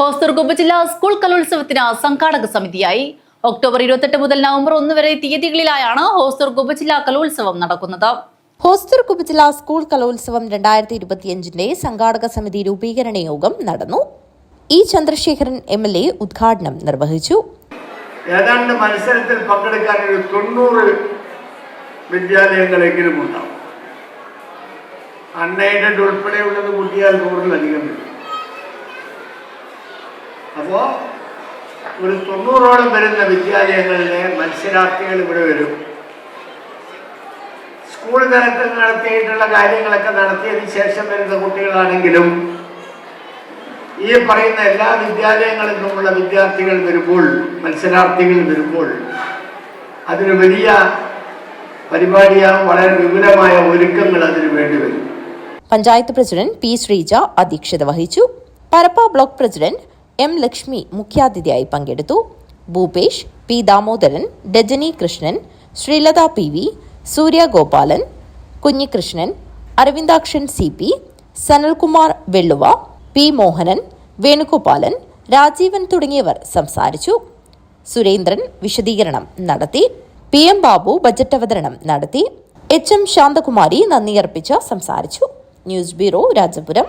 ഹോസ്ദുർഗ് ജില്ലാ സ്കൂൾ കലോത്സവത്തിന് സംഘാടക സമിതിയായി. ഒക്ടോബർ ഇരുപത്തെട്ട് മുതൽ നവംബർ ഒന്ന് വരെ തീയതികളിലായാണ് ഹോസ്ദുർഗ് ജില്ലാ കലോത്സവം നടക്കുന്നത്. ഹോസ്റ്റർ ഉപജില്ലാ സ്കൂൾ കലോത്സവം രണ്ടായിരത്തി ഇരുപത്തിയഞ്ചിന്റെ സംഘാടക സമിതി രൂപീകരണ യോഗം നടന്നു. E Chandrasekharan M L A ഉദ്ഘാടനം നിർവഹിച്ചു. ഏതാണ്ട് മത്സരത്തിൽ പങ്കെടുക്കാൻ ഒരു തൊണ്ണൂറ് വിദ്യാലയങ്ങളെങ്കിലും ഉണ്ടാവും. അൺഎയ്ഡഡ് ഉൾപ്പെടെയുള്ളത് കൂട്ടിയാൽ നൂറിലധികം വരും. അപ്പോൾ ഒരു തൊണ്ണൂറോളം വരുന്ന വിദ്യാലയങ്ങളിലെ മത്സരാർത്ഥികൾ ഇവിടെ വരും. സ്കൂൾ തലത്തിൽ നടത്തിയിട്ടുള്ള കാര്യങ്ങളൊക്കെ നടത്തിയതിന് ശേഷം വരുന്ന കുട്ടികളാണെങ്കിലും ഈ പറയുന്ന എല്ലാ വിദ്യാലയങ്ങളിൽ നിന്നുമുള്ള വിദ്യാർത്ഥികൾ വരുമ്പോൾ മത്സരാർത്ഥികൾ വരുമ്പോൾ അതിന് വലിയ പരിപാടിയാകും വളരെ വിപുലമായ ഒരുക്കങ്ങൾ അതിന് വേണ്ടി വരും. പഞ്ചായത്ത് പ്രസിഡന്റ് പി ശ്രീജ അധ്യക്ഷത വഹിച്ചു. Parappa block president M Lakshmi മുഖ്യാതിഥിയായി പങ്കെടുത്തു. Bhupesh P Damodaran ഡജനി Krishnan Sreelatha P V Surya Gopalan Kunhikrishnan Aravindakshan C P Sanalkumar Velluva P Mohanan Venugopalan Rajeevan തുടങ്ങിയവർ സംസാരിച്ചു. സുരേന്ദ്രൻ വിശദീകരണം നടത്തി. പി എം ബാബു ബജറ്റ് അവതരണം നടത്തി. എച്ച് എം ശാന്തകുമാരി നന്ദി അർപ്പിച്ച് സംസാരിച്ചു. News bureau Rajapuram.